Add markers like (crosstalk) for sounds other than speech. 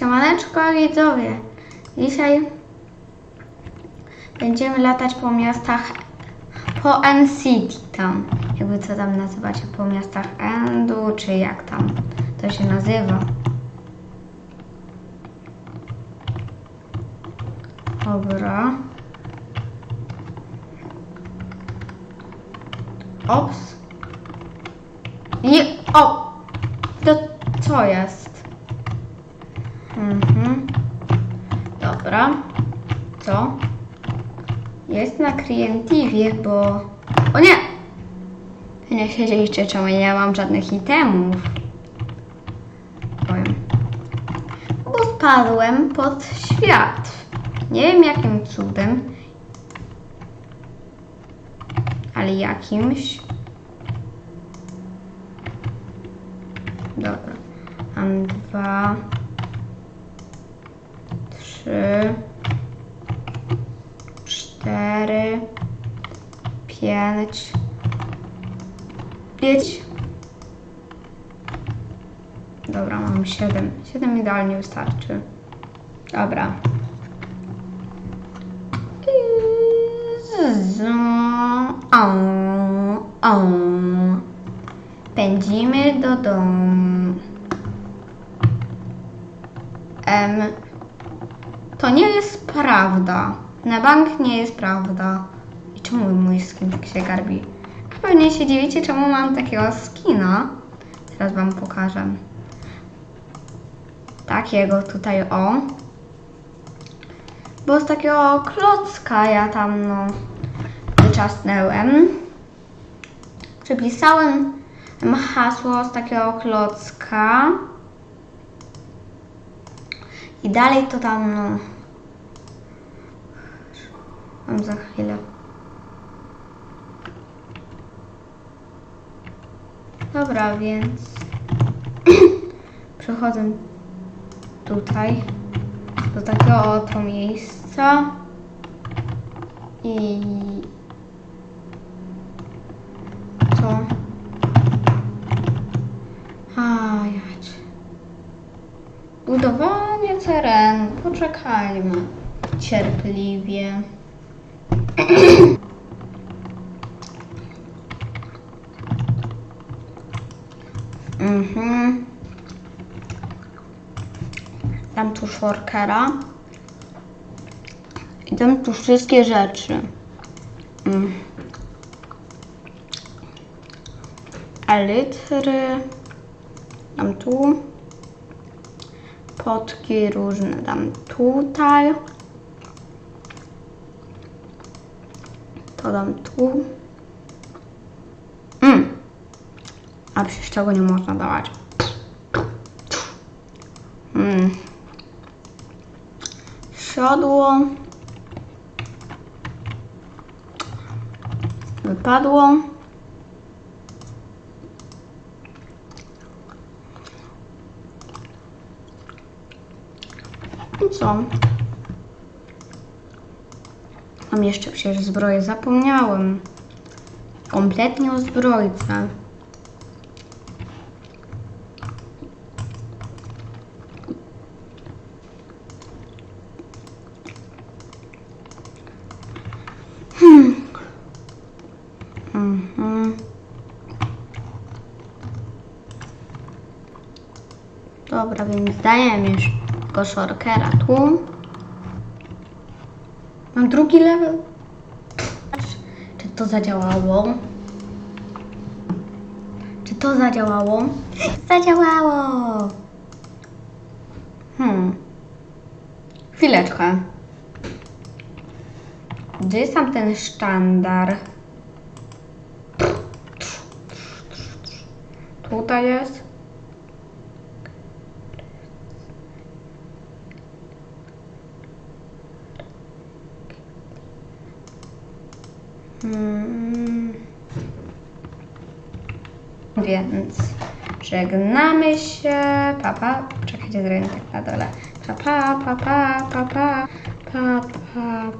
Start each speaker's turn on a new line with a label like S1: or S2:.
S1: Siemaneczko widzowie. Dzisiaj będziemy latać po miastach po N-City tam. Jakby co tam nazywacie po miastach Endu, czy jak tam to się nazywa. Dobra. Ops. I o! To co jest? Mhm. Dobra. Co? Jest na Creative, bo... O nie! Wy nie siedzieliście, czemu ja nie mam żadnych itemów. Powiem. Bo spadłem pod świat. Nie wiem jakim cudem. Ale jakimś. Dobra. Mam dwa, trzy, cztery, pięć, pięć. Dobra, mam siedem. Siedem idealnie wystarczy. Dobra. Pędzimy do domu. Em, to nie jest prawda. Na bank nie jest prawda. I czemu mój skin tak się garbi? Pewnie się dziwicie, czemu mam takiego skina. Teraz wam pokażę. Takiego tutaj o. Bo z takiego klocka ja tam no wyczasnęłem. Przepisałem hasło z takiego klocka. I dalej to tam, no. Mam za chwilę. Dobra, więc (clears throat) przechodzę tutaj do takiego oto miejsca i co? A, jać. Budowanie terenu. Poczekajmy. Cierpliwie. (clears throat) mhm. Dam tu shorkera. I dam tu wszystkie rzeczy. Mm. Elitry. Dam tu. Potki różne dam tutaj. To dam tu. Mm. A przecież tego nie można dawać. Mm. Siodło. Wypadło. I co? Mam jeszcze przecież zbroję, zapomniałem. Kompletnie o zbrojce. Mhm. Dobra, więc dajemy już tego shorkera tu. Mam drugi level. Czy to zadziałało? Czy to zadziałało? Zadziałało! Hmm. Chwileczkę. Gdzie jest tam ten sztandar? Tutaj jest. Hmm. Więc żegnamy się. Papa. Czekajcie, zrobię tak na dole. Papa, papa, papa, papa,